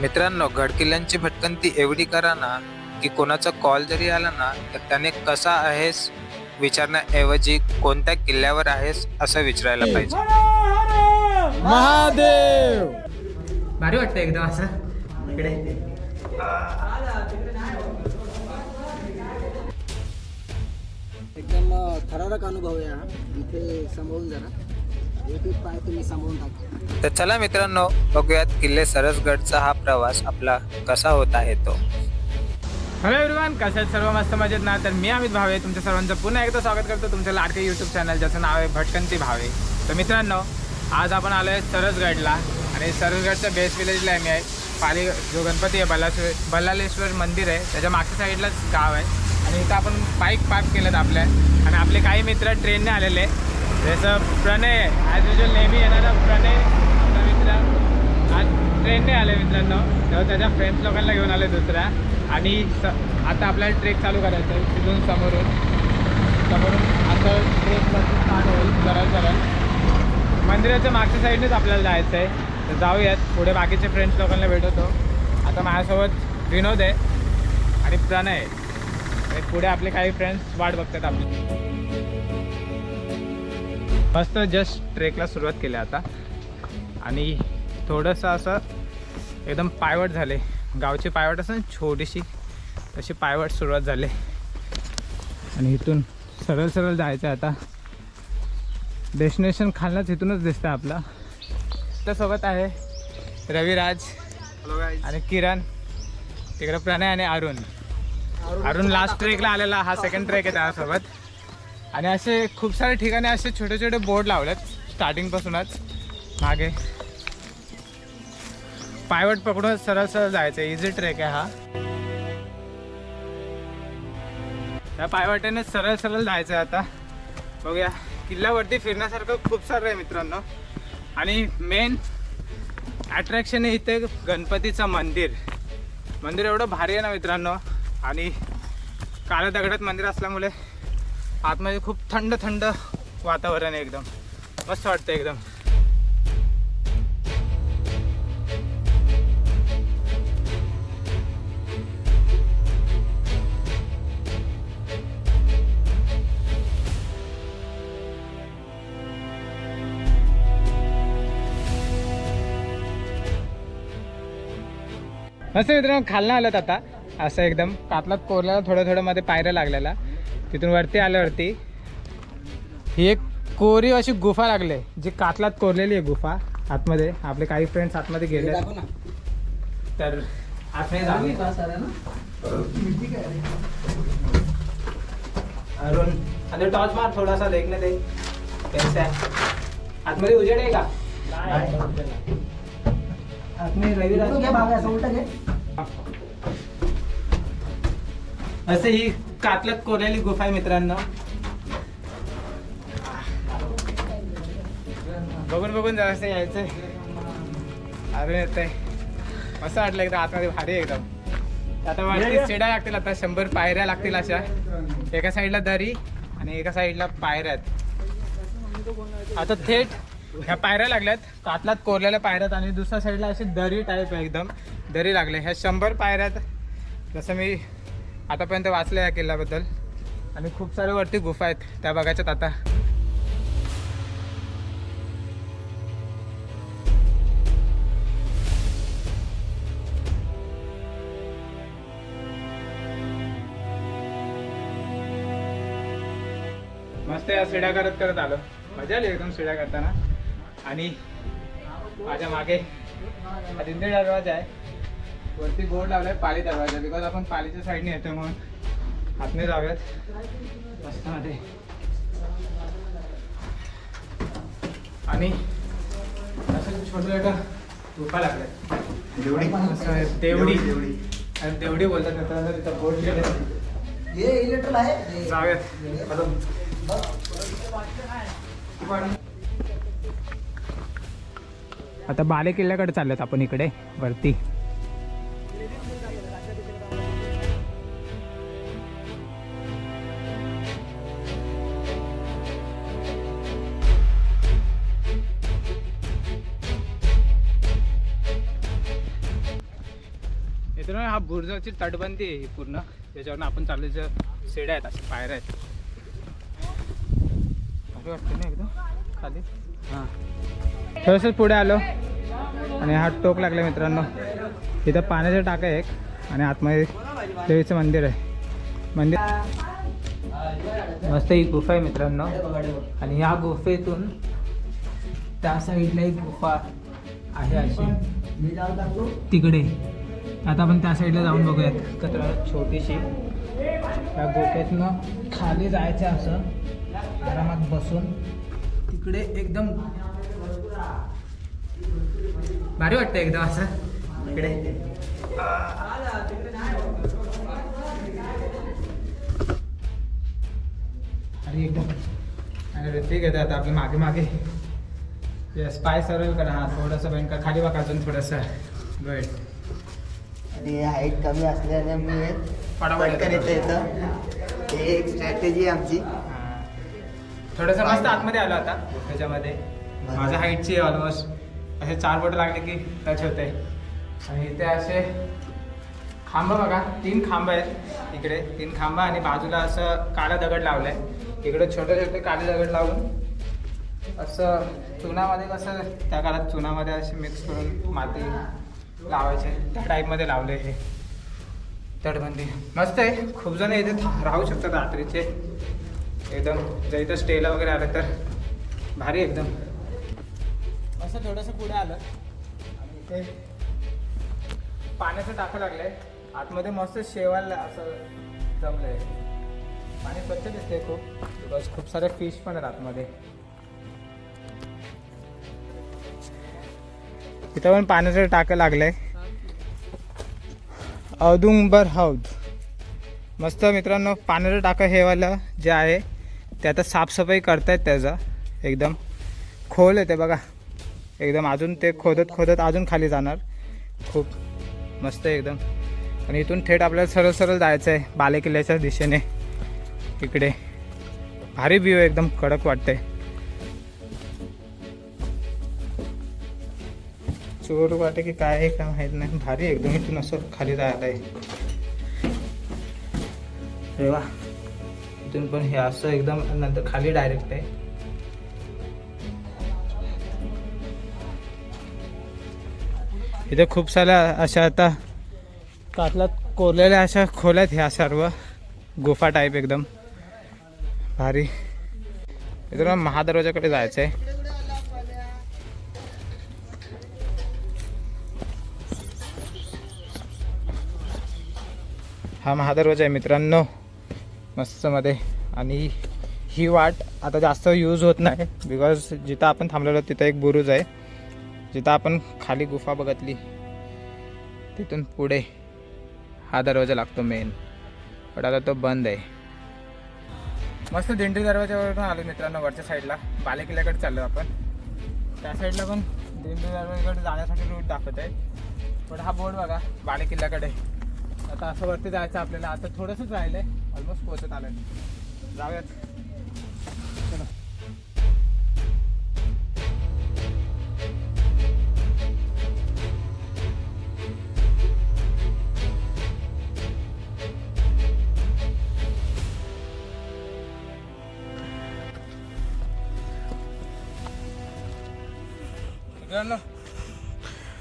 मित्रांनो गडकिल्ल्यांची भटकंती एवढी करा ना की कोणाचा कॉल जरी आला ना तर त्याने कसा आहेस विचारण्याऐवजी कोणत्या किल्ल्यावर आहेस असं विचारायला पाहिजे. महादेव! भारी वाटतं एकदम असं. इकडे. एकदम थरारक अनुभव आहे हा. इथे सांभाळून जरा. तर चला मित्रांनो बघूयात किल्ले सरसगडचा हा प्रवास आपला कसा होत आहे तो. हॅलो एव्हरीवन कसे आहेत सर्व मस्त मजेत ना? तर मी अमित भावे तुमच्या सर्वांचं पुन्हा एकदा स्वागत करतो तुमच्या लाडके यूट्यूब चॅनल ज्याचं नाव आहे भटकंती भावे. तर मित्रांनो आज आपण आलो आहे सरसगडला आणि सरसगडच्या बेस्ट विलेजला आम्ही मी आहे. पाली जो गणपती आहे बल्लाश्वर बल्लालेश्वर मंदिर आहे. त्याच्या मागच्या साईडलाच गाव आहे. आणि इथं आपण बाईक पार्क केलं आपल्या. आणि आपले काही मित्र ट्रेनने आलेले. जसं प्रणय. ॲज युजल नेहमी येणारा प्रणय. मित्र. आज ट्रेनने आले मित्रांनो. तेव्हा त्याच्या फ्रेंड्स लोकांना घेऊन आले दुसऱ्या आणि स आता आपल्याला ट्रेक चालू करायचं आहे तिथून समोरून. समोरून आता ट्रेक स्टार्ट होईल सरळ सरळ मंदिराच्या मागच्या साईडनेच आपल्याला जायचं आहे तर जाऊयात. पुढे बाकीचे फ्रेंड्स लोकांना भेटवतो. आता माझ्यासोबत विनोद आहे आणि प्रणय आहे. पुढे आपले काही फ्रेंड्स वाट बघतात आपली. मस्त जस्ट ट्रेकला सुरुवात केली आता. आणि थोडंसं असं एकदम पायवट झाले. गावची पायवट असं छोटीशी तशी पायवट सुरुवात झाली. आणि इथून सरळ सरळ जायचं आहे आता. डेस्टिनेशन खालनंच इथूनच दिसतं आपला. त्यासोबत आहे रविराज आणि किरण. तिकडं प्रणय आणि अरुण. अरुण लास्ट ट्रेकला आलेला हा सेकंड ट्रेक आहे त्यासोबत. आणि असे खूप सारे ठिकाणी असे छोटे छोटे बोर्ड लावलेत स्टार्टिंगपासूनच मागे. पायवट पकडून सरळ सरळ जायचं इझी ट्रेक आहे हा. त्या पायवाट्याने सरळ सरळ जायचं आहे आता. बघूया. किल्ल्यावरती फिरण्यासारखं खूप सारं आहे मित्रांनो. आणि मेन अट्रॅक्शन आहे इथे गणपतीचं मंदिर. मंदिर एवढं भारी आहे ना मित्रांनो. आणि काळ्या दगडात मंदिर असल्यामुळे आतमध्ये खूप थंड थंड वातावरण आहे एकदम. मस्त वाटतं एकदम. मस्त मित्रांनो खालनं आलं आता. असं एकदम कातलात कोरल्याला थोडं थोडं मध्ये पायऱ्या लागलेला तिथून वरती आल्यावरती ही एक कोरीव अशी गुफा लागली जी कातलात कोरलेली आहे गुफा. आतमध्ये आपले काही फ्रेंड्स आतमध्ये गेले. तर आतमध्ये अरुण आणि टॉर्च मार थोडासा देखणे दे कैसा आतमध्ये उजेड आहे का? आतमध्ये रविराज उलट असं ही कातल्यात कोरलेली गुफा आहे मित्रांनो. बघून बघून जरासं यायचंय. अजून येतंय. मस्त वाटलं एकदम आतमध्ये भारी आहे एकदम. आता वरती चिड्या लागतील आता शंभर पायऱ्या लागतील अशा. एका साईडला दरी आणि एका साईडला पायऱ्या आहेत. आता थेट ह्या पायऱ्या लागल्यात. कातलात कोरलेल्या पायऱ्यात आणि दुसऱ्या साईडला अशी दरी टाईप आहे एकदम. दरी लागले. ह्या शंभर पायऱ्यात जसं मी आतापर्यंत वाचलं या किल्ल्याबद्दल. आणि खूप सारे वरती गुफा आहेत. त्या बघायच्यात आता. मस्त या शिड्या करत करत आलो. मजा आली एकदम शिड्या करताना. आणि माझ्या मागे हा दरवाजा आहे. वरती बोर्ड लावलाय पाली दरवाजा बिकॉज आपण पालीच्या साईडने येतो म्हणून. आतने जाऊयात. मस्त मध्ये आणि असं छोटं छोटं गुफा लागल्या देवडी? देवडी आणि देवडी बोलतात मित्रांनो तिथं बोर्ड लिहिलं हे इलेक्ट्रल आहे. हे. जाऊयात. आता बाले किल्ल्याकडे चाललोत आपण इकडे वरती. हा बुर्जाची तटबंदी आहे ही पूर्ण. त्याच्यावर आपण चालल्याच्या सेड्या आहेत अशा पायऱ्या आहेत. भारी ना एकदम? खाली? हां. थोडंसं पुढे आलो. आणि हा टोक लागला मित्रांनो. इथं पाण्याचं टाका आहे एक. आणि आतमध्ये देवीचं मंदिर आहे. मंदिर मस्त ही गुफा आहे मित्रांनो. आणि ह्या गुफेतून त्या साईडला एक गुफा आहे अशी. तिकडे. आता आपण त्या साईडला जाऊन बघूयात. कचरा छोटीशी. त्या गोट्यातनं खाली जायचं असं. आरामात बसून. तिकडे एकदम भारी वाटतं एकदम असं. इकडे. अरे एकदम. आणि ऋतिक आहे आता आपल्या मागे मागे. येस पाय सरळ करा हा थोडंसं बँक खाली बघा अजून थोडंसं. गुड. आणि हाईट कमी असल्याने मी पटापट पटकन येतं. येतं हे एक स्ट्रॅटेजी आहे आमची. थोडंसं मस्त आतमध्ये आलो आता त्याच्यामध्ये. माझ्या हाईटची ऑलमोस्ट असे चार बोट लागले की टच होते आणि इथे असे खांब बघा तीन खांब आहेत इकडे. तीन खांब आणि बाजूला असं काळा दगड लावलाय. इकडे छोटे छोटे काळे दगड लावून असं चुनामध्ये कसं त्या काळात चुनामध्ये असे मिक्स करून माती लावायचे. त्या टाईपमध्ये लावले हे. तटबंदी. मस्त आहे. खूप जण इथे राहू शकतात रात्रीचे. एकदम. जर इथं स्टेला वगैरे आलं तर. भारी एकदम. असं थोडंसं पुढे आलं. आणि इथे पाण्याचं टाकं लागलंय. आतमध्ये मस्त शेवाल असं जमलंय. पाणी स्वच्छ दिसते खूप. बिकॉज खूप सारे फिश पण आहेत आतमध्ये. इथं पण पाण्याचं टाकं लागलंय. औदुंबर हौद. मस्त मित्रांनो पाण्याचं टाकं हेवालं जे आहे ते आता साफसफाई करतायत त्याचा. एकदम खोल येते बघा. एकदम अजून ते खोदत खोदत अजून खाली जाणार. खूप मस्त आहे एकदम. आणि इथून थेट आपल्याला सरळ सरळ जायचं आहे बालेकिल्ल्याच्या दिशेने. इकडे. भारी व्ह्यू एकदम कडक वाटतंय. चोर वाटे की काय आहे काय माहीत नाही. भारी एकदम इथून असं खाली जायला आहे अरे वा. इथून पण हे असं एकदम नंतर खाली डायरेक्ट आहे. इथे खूप साऱ्या अशा आता कातलात कोरलेल्या अशा खोल्यात ह्या सर्व गुफा टाईप एकदम. भारी. इथं महादरवाजाकडे जायचं आहे हा महादरवाजा आहे मित्रांनो मस्तमध्ये. आणि ही वाट आता जास्त यूज होत नाही. बिकॉज जिथं आपण थांबलेलो तिथं एक बुरुज आहे. जिथं आपण खाली गुफा बघितली तिथून पुढे हा दरवाजा लागतो मेन पण आता तो बंद आहे. मस्त दिंडी दरवाजावरून आलो मित्रांनो वरच्या साईडला बालेकिल्ल्याकडे चाललो आपण. त्या साईडला पण दिंडी दरवाजाकडे जाण्यासाठी रूट दाखवत आहे पण हा बोर्ड बघा बालेकिल्ल्याकडे. आता असं वरती जायचं आपल्याला. आता थोडंसंच राहिलंय. ऑलमोस्ट पोहोचत आलं जाऊयात. चला.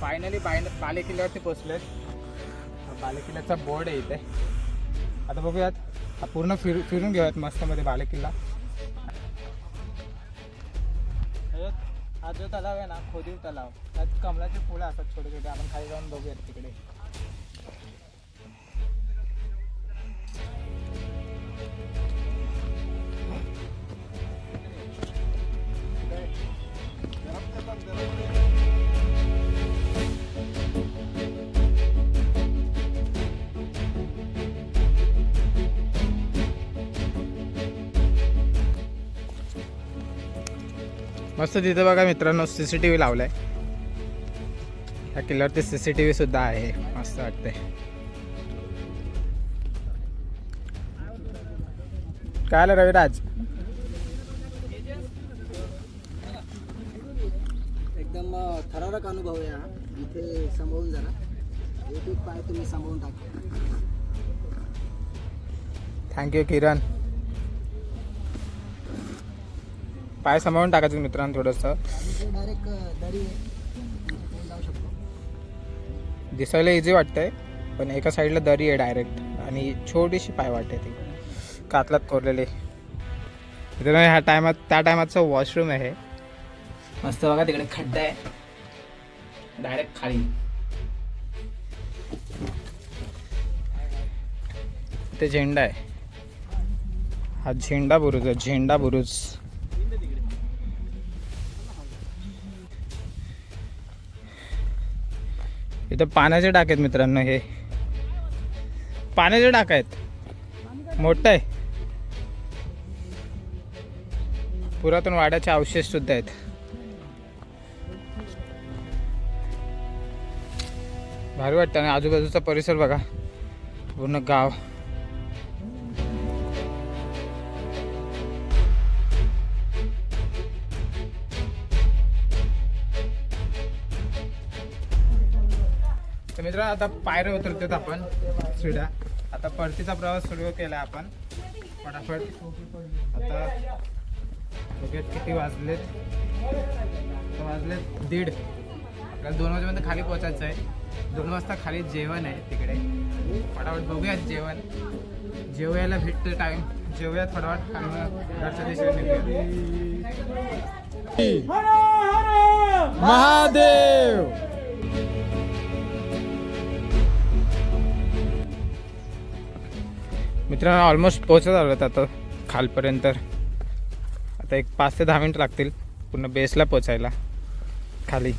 फायनली बाय बाले किल्ल्यावरती पोचलोय बालेकिल्ल्याचा बोर्ड आहे इथे. आता बघूयात. हा पूर्ण फिर फिरून घेऊयात मस्त मध्ये हा जो तलाव आहे ना खोदीव तलाव त्यात कमलाचे फुलं असतात छोटे छोटे आपण खाली जाऊन बघूयात तिकडे. मस्त तिथं बघा मित्रांनो सी सी टी व्ही लावलाय. या किल्ल्यावरती सी सी टी व्ही सुद्धा आहे मस्त वाटतंय. काय आलं रविराज? एकदम थरारक अनुभव आहे हा. इथे सांभाळून जरा. एक एक पाय तुम्ही सांभाळून टाका. Thank you Kiran. पाय सांभाळून टाकायचं मित्रांनो थोडंसं. दिसायला इझी वाटतंय पण एका साईडला दरी आहे डायरेक्ट आणि छोटीशी पाय वाटते ती. कातलात कोरलेली. तिथे ह्या टायमात त्या टायमाचं वॉशरूम आहे मस्त बघा तिकडे खड्डा आहे. डायरेक्ट खाली. ते झेंडा आहे. हा झेंडा बुरुज आहे झेंडा बुरुज. इथं पाण्याचे डाक आहेत मित्रांनो हे. पाण्याचे डाक आहेत. मोठं आहे. पुरातन वाड्याचे अवशेष सुद्धा आहेत. भारी वाटतं आणि आजूबाजूचा परिसर बघा. पूर्ण गाव. तर मित्रांनो आता पायऱ्या उतरतात आपण. शिड्या आता परतीचा प्रवास सुरू केला आपण. फटाफट. आता बघूयात किती वाजलेत. वाजलेत दीड. आपल्याला दोन वाजेपर्यंत खाली पोहोचायचं आहे दोन वाजता खाली जेवण आहे तिकडे. फटाफट बघूयात जेवण. जेवयाला भेटतं टाइम जेवूयात फटाफट. घरच्या दिशेने निघूया. महादेव! मित्रांनो ऑलमोस्ट पोहोचत आलो आता खालपर्यंत. आता एक पाच ते दहा मिनिट लागतील पूर्ण बेसला पोचायला खाली.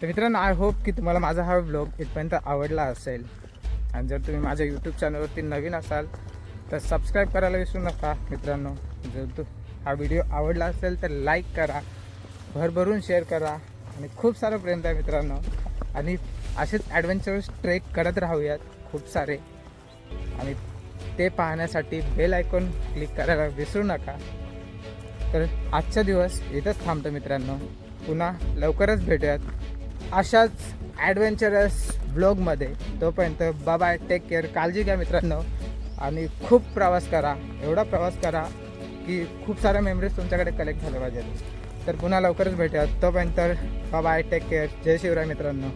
तर मित्रांनो आय होप की तुम्हाला माझा हा ब्लॉग इथपर्यंत आवडला असेल. आणि जर तुम्ही माझ्या यूट्यूब चॅनलवरती नवीन असाल तर सबस्क्राईब करायला विसरू नका मित्रांनो. जर तू हा व्हिडिओ आवडला असेल तर लाईक करा भरभरून शेअर करा. आणि खूप सारं प्रेम द्या मित्रांनो. आणि असेच ॲडव्हेंचरस ट्रेक करत राहूयात खूप सारे. आणि ते पाहण्यासाठी बेल आयकॉन क्लिक करायला विसरू नका. तर आजचा दिवस इथंच थांबतो मित्रांनो. पुन्हा लवकरच भेटूयात. अशाच ॲडव्हेंचरस ब्लॉगमध्ये तोपर्यंत बाय टेक केअर काळजी घ्या मित्रांनो. आणि खूप प्रवास करा. एवढा प्रवास करा की खूप साऱ्या मेमरीज तुमच्याकडे कलेक्ट झाल्या पाहिजेत. तर पुन्हा लवकरच भेटूयात. तोपर्यंत बाय टेक केअर जय शिवराय मित्रांनो.